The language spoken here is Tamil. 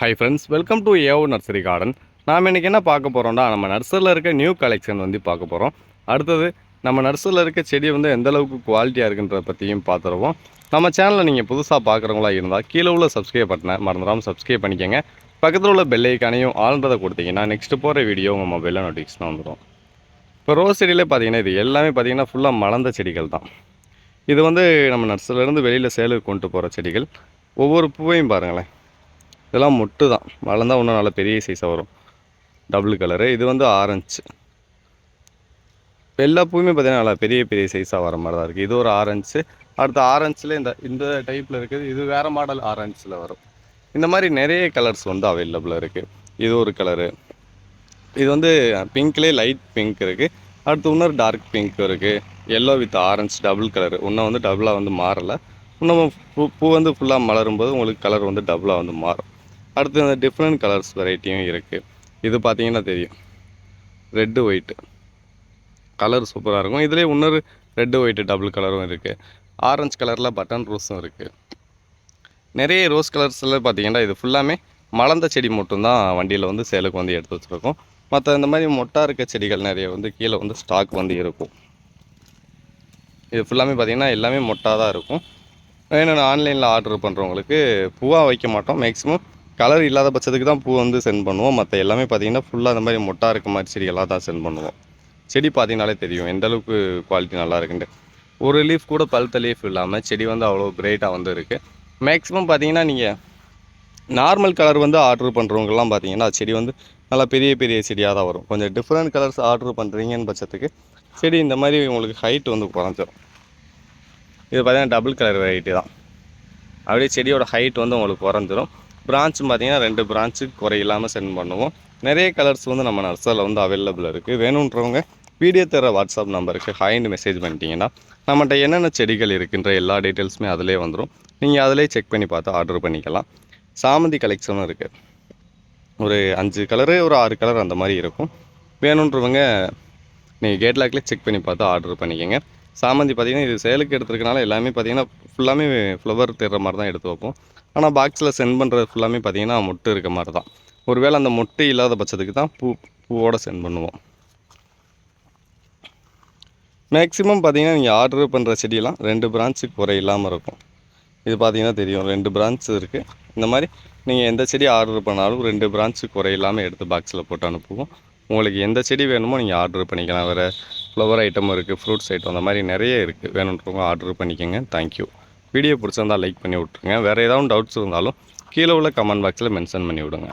Hi friends welcome to AO nursery garden நாம் இன்றைக்கி என்ன பார்க்க போகிறோம்னா நம்ம நர்சரியில் இருக்க நியூ கலெக்ஷன் வந்து பார்க்க போகிறோம் அடுத்தது நம்ம நர்சரியில் இருக்க செடி வந்து எந்த அளவுக்கு குவாலிட்டியாக இருக்குன்றத பற்றியும் பார்த்துருவோம். நம்ம சேனலை நீங்கள் புதுசாக பார்க்குறவங்களா இருந்தால் கீழே உள்ள சப்ஸ்கிரைப் பட்டனை மறந்துடாமல் சப்ஸ்கிரைப் பண்ணிக்கோங்க. பக்கத்தில் உள்ள பெல் ஐக்கானையும் ஆல்ன்றதை கொடுத்தீங்கன்னா நெக்ஸ்ட் போகிற வீடியோ உங்கள் மொபைலில் நோட்டிஃபிகேஷன் வந்துடும் இப்போ ரோஸ் செடியிலே பார்த்தீங்கன்னா இது எல்லாமே பார்த்தீங்கன்னா ஃபுல்லாக மலர்ந்த செடிகள் தான். இது வந்து நம்ம நர்சரிலேருந்து வெளியில் சேலுக்கு கொண்டு போகிற செடிகள். ஒவ்வொரு பூவையும் பாருங்களேன். இதெல்லாம் மொட்டு தான். வளர்ந்தா இன்னும் நல்லா பெரிய சைஸாக வரும். டபுள் கலரு இது வந்து ஆரஞ்சு எல்லா பூவுமே பார்த்தீங்கன்னா நல்லா பெரிய பெரிய சைஸாக வர மாதிரி தான் இருக்குது இது ஒரு ஆரஞ்சு அடுத்து ஆரஞ்சில் இந்த இந்த டைப்பில் இருக்குது. இது வேறு மாடல் ஆரஞ்சில் வரும். இந்த மாதிரி நிறைய கலர்ஸ் வந்து அவைலபிளாக இருக்குது இது ஒரு கலரு இது வந்து பிங்க்லேயே லைட் பிங்க் இருக்குது அடுத்து இன்னொரு டார்க் பிங்க் இருக்குது yellow with orange double colour இன்னும் வந்து டபுளாக வந்து மாறலை. இன்னும் பூ பூ வந்து ஃபுல்லாக மலரும் போது உங்களுக்கு கலர் வந்து டபுளாக வந்து மாறும். அடுத்து இந்த டிஃப்ரெண்ட் கலர்ஸ் வெரைட்டியும் இருக்குது இது பார்த்தீங்கன்னா தெரியும். ரெட்டு ஒயிட்டு கலர் சூப்பராக இருக்கும். இதுலேயே இன்னொரு ரெட்டு ஒயிட்டு டபுள் கலரும் இருக்குது ஆரஞ்சு கலரில் பட்டன் ரோஸும் இருக்குது நிறைய ரோஸ் கலர்ஸில் பார்த்தீங்கன்னா இது ஃபுல்லாமே மலர்ந்த செடி மட்டும்தான் வண்டியில் வந்து சேலுக்கு வந்து எடுத்து வச்சுருக்கோம். மற்ற இந்த மாதிரி மொட்டா இருக்க செடிகள் நிறைய வந்து கீழே வந்து ஸ்டாக் வந்து இருக்கும். இது ஃபுல்லாமே பார்த்தீங்கன்னா எல்லாமே மொட்டாக தான் இருக்கும். வேணும்னு ஆன்லைனில் ஆர்டர் பண்ணுறவங்களுக்கு பூவாக வைக்க மாட்டோம். மேக்ஸிமம் கலர் இல்லாத பட்சத்துக்கு தான் பூ வந்து சென்ட் பண்ணுவோம். மற்ற எல்லாமே பார்த்தீங்கன்னா ஃபுல்லாக அந்த மாதிரி மொட்டா இருக்க மாதிரி செடிகளாக தான் சென்ட் பண்ணுவோம். செடி பார்த்தீங்கனாலே தெரியும். எந்த அளவுக்கு குவாலிட்டி நல்லா இருக்குன்ட்டு. ஒரு லீஃப் கூட பழுத்த லீஃப் இல்லாமல் செடி வந்து அவ்வளோ கிரேட்டாக வந்து இருக்குது மேக்ஸிமம் பார்த்தீங்கன்னா நீங்கள் நார்மல் கலர் வந்து ஆர்டர் பண்ணுறவங்கலாம் பார்த்தீங்கன்னா செடி வந்து நல்லா பெரிய பெரிய செடியாக தான் வரும். கொஞ்சம் டிஃப்ரெண்ட் கலர்ஸ் ஆர்டர் பண்ணுறீங்கன்னு பட்சத்துக்கு செடி இந்த மாதிரி உங்களுக்கு ஹைட் வந்து குறைஞ்சிரும். இது பார்த்தீங்கன்னா டபுள் கலர் வெரைட்டி தான். அப்படியே செடியோட ஹைட் வந்து உங்களுக்கு குறைஞ்சிரும். பிரான்ச் பார்த்தீங்கன்னா ரெண்டு பிரான்ச்சு குறையில்லாமல் சென்ட் பண்ணுவோம். நிறைய கலர்ஸ் வந்து நம்ம நர்சரியில் வந்து அவைலபிள் இருக்குது வேணுன்றவங்க வீடியோ தர வாட்ஸ்அப் நம்பருக்கு ஹைன்னு மெசேஜ் பண்ணிட்டீங்கன்னா நம்மகிட்ட என்னென்ன செடிகள் இருக்குன்ற எல்லா டீட்டெயில்ஸுமே அதிலே வந்துடும் நீங்கள் அதிலே செக் பண்ணி பார்த்து ஆர்டர் பண்ணிக்கலாம். சாமந்தி கலெக்ஷனும் இருக்குது ஒரு அஞ்சு கலரு ஒரு ஆறு கலர் அந்த மாதிரி இருக்கும். வேணுன்றவங்க நீங்கள் கேட்லாக்லேயே செக் பண்ணி பார்த்து ஆர்டர் பண்ணிக்கோங்க. சாமந்தி பார்த்தீங்கன்னா இது சேலுக்கு எடுத்துருக்கனால எல்லாமே பார்த்தீங்கன்னா ஃபுல்லாமே ஃப்ளவர் தேடுற மாதிரி தான் எடுத்து வைப்போம். ஆனால் பாக்ஸில் சென்ட் பண்ணுறது ஃபுல்லாமே பார்த்தீங்கன்னா மொட்டு இருக்க மாதிரி தான். ஒருவேளை அந்த மொட்டு இல்லாத பட்சத்துக்கு தான் பூ பூவோட சென்ட் பண்ணுவோம். மேக்ஸிமம் பார்த்தீங்கன்னா நீங்கள் ஆர்டர் பண்ணுற செடியெல்லாம் ரெண்டு பிரான்ச்சு குறை இல்லாமல் இருக்கும். இது பார்த்தீங்கன்னா தெரியும். ரெண்டு பிரான்ச் இருக்குது இந்த மாதிரி நீங்கள் எந்த செடி ஆர்டர் பண்ணாலும் ரெண்டு பிரான்ச்சு குறை இல்லாமல் எடுத்து பாக்ஸில் போட்டு அனுப்புவோம். உங்களுக்கு எந்த செடி வேணுமோ நீங்கள் ஆர்டர் பண்ணிக்கலாம். வேறு ஃப்ளவர் ஐட்டமும் இருக்குது ஃப்ரூட்ஸ் ஐட்டம் அந்த மாதிரி நிறைய இருக்குது வேணுன்றவங்க ஆர்டர் பண்ணிக்கோங்க. தேங்க்யூ வீடியோ பிடிச்சிருந்தால் லைக் பண்ணி விட்ருங்க வேறு ஏதாவது டவுட்ஸ் இருந்தாலும் கீழே உள்ள கமெண்ட் பாக்ஸில் மென்ஷன் பண்ணி விடுங்க.